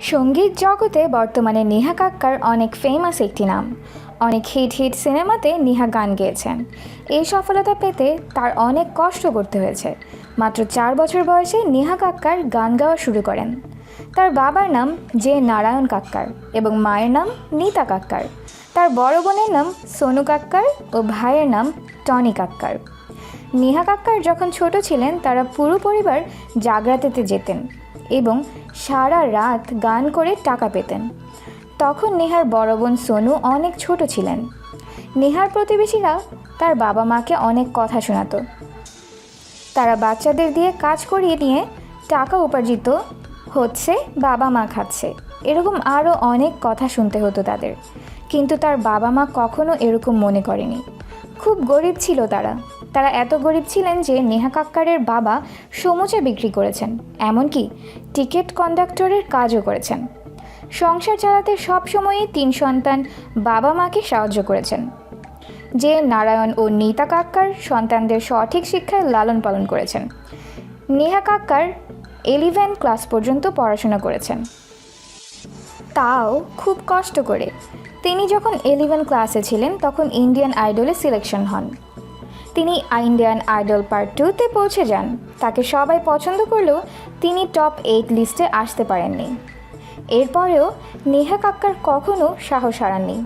সংগীত জগতে বর্তমানে নেহা কাক্কার অনেক ফেমাস একটি নাম। অনেক হিট হিট সিনেমাতে নেহা গান গেয়েছেন। এই সফলতা পেতে তার অনেক কষ্ট করতে হয়েছে। মাত্র চার বছর বয়সে নেহা কাক্কার গান গাওয়া শুরু করেন। তার বাবার নাম জে নারায়ণ কাক্কার এবং মায়ের নাম নিতা কাক্কার। তার বড় বোনের নাম সোনু কাক্কার ও ভাইয়ের নাম টনি কাক্কার। নেহা কাক্কার যখন ছোট ছিলেন, তারা পুরো পরিবার জাগরাতেতে যেতেন। এবং সারা রাত গান করে টাকা পেতেন। তখন নেহার বড় বোন সোনু অনেক ছোট ছিলেন। নেহার প্রতিবেশীরা তার বাবা মাকে অনেক কথা শোনাত। তারা বাচ্চাদের দিয়ে কাজ করিয়ে নিয়ে টাকা উপার্জিত হচ্ছে, বাবা মা খাচ্ছে। এরকম আরও অনেক কথা শুনতে হতো তাদের। কিন্তু তার বাবা মা কখনো এরকম মনে করেনি। খুব গরিব ছিল তারা। তারা এত গরিব ছিলেন যে নেহা কাক্কারের বাবা সমুচা বিক্রি করেছেন, এমনকি টিকিট কন্ডাক্টরের কাজও করেছেন। সংসার চালাতে সব সবসময়ই তিন সন্তান বাবা মাকে সাহায্য করেছেন। যে নারায়ণ ও নিতা কাক্কার সন্তানদের সঠিক শিক্ষায় লালন পালন করেছেন। নেহা কাক্কার এলিভেন ক্লাস পর্যন্ত পড়াশোনা করেছেন। তাও খুব কষ্ট করে। তিনি যখন এলিভেন ক্লাসে ছিলেন, তখন ইন্ডিয়ান আইডলে সিলেকশন হন। তিনি ইন্ডিয়ান আইডল পার্ট টুতে পৌঁছে যান। তাকে সবাই পছন্দ করলেও তিনি টপ এইট লিস্টে আসতে পারেননি। এরপরেও নেহা কাক্কার কখনো সাহস হারাননি।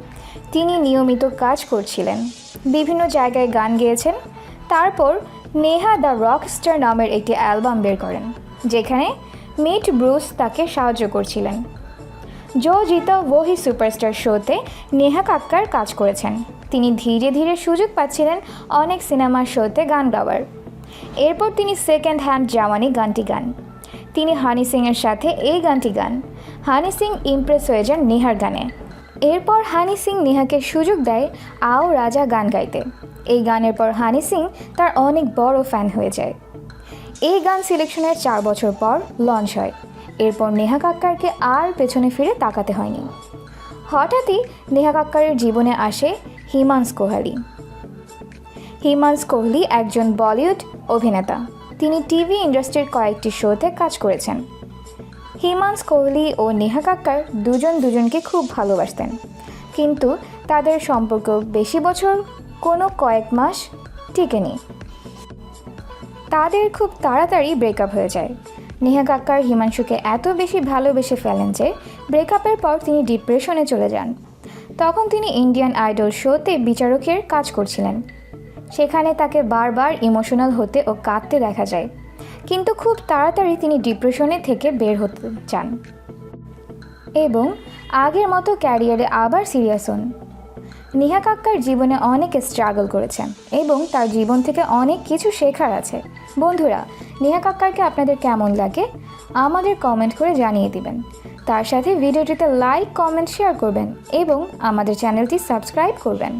তিনি নিয়মিত কাজ করছিলেন। বিভিন্ন জায়গায় গান গেয়েছেন। তারপর নেহা দ্য রক স্টার নামের একটি অ্যালবাম বের করেন, যেখানে মিট ব্রুস তাকে সাহায্য করছিলেন। জো জিতা ওহি সুপারস্টার শোতে নেহা কাক্কার কাজ করেছেন। তিনি ধীরে ধীরে সুযোগ পাচ্ছিলেন অনেক সিনেমার শোতে গান গাওয়ার। এরপর তিনি সেকেন্ড হ্যান্ড জাওয়ানি গানটি গান। তিনি হানি সিংয়ের সাথে এই গানটি গান। হানি সিং ইমপ্রেস হয়ে যান নেহার গানে। এরপর হানি সিং নেহাকে সুযোগ দেয় আও রাজা গান গাইতে। এই গানের পর হানি সিং তার অনেক বড় ফ্যান হয়ে যায়। এই গান সিলেকশনের চার বছর পর লঞ্চ হয়। এরপর নেহা কাক্কারকে আর পেছনে ফিরে তাকাতে হয়নি। হঠাৎই নেহা কাক্কারের জীবনে আসে হিমাংশ কোহলি। হিমাংশ কোহলি একজন বলিউড অভিনেতা। তিনি টিভি ইন্ডাস্ট্রির কয়েকটি শোতে কাজ করেছেন। হিমাংশ কোহলি ও নেহা কাক্কার দুজন দুজনকে খুব ভালোবাসতেন। কিন্তু তাদের সম্পর্ক বেশি বছর কোনো কয়েক মাস টিকেনি। তাদের খুব তাড়াতাড়ি ব্রেকআপ হয়ে যায়। নেহা কাক্কার হিমাংশুকে এত বেশি ভালোবেসে ফেলেন যে ব্রেকআপের পর তিনি ডিপ্রেশনে চলে যান। তখন তিনি ইন্ডিয়ান আইডল শোতে বিচারকের কাজ করছিলেন। সেখানে তাকে বারবার ইমোশনাল হতে ও কাঁদতে দেখা যায়। কিন্তু খুব তাড়াতাড়ি তিনি ডিপ্রেশনে থেকে বের হতে চান। এবং আগের মতো ক্যারিয়ারে আবার সিরিয়াস হন। নেহা কাক্কার জীবনে অনেক স্ট্রাগল করেছেন এবং তার জীবন থেকে অনেক কিছু শেখার আছে। বন্ধুরা, নেহা কাক্কারকে আপনাদের কেমন লাগে? আমাদের কমেন্ট করে জানিয়ে দিবেন। তার সাথে ভিডিওটিতে লাইক কমেন্ট শেয়ার করবেন এবং আমাদের চ্যানেলটি সাবস্ক্রাইব করবেন।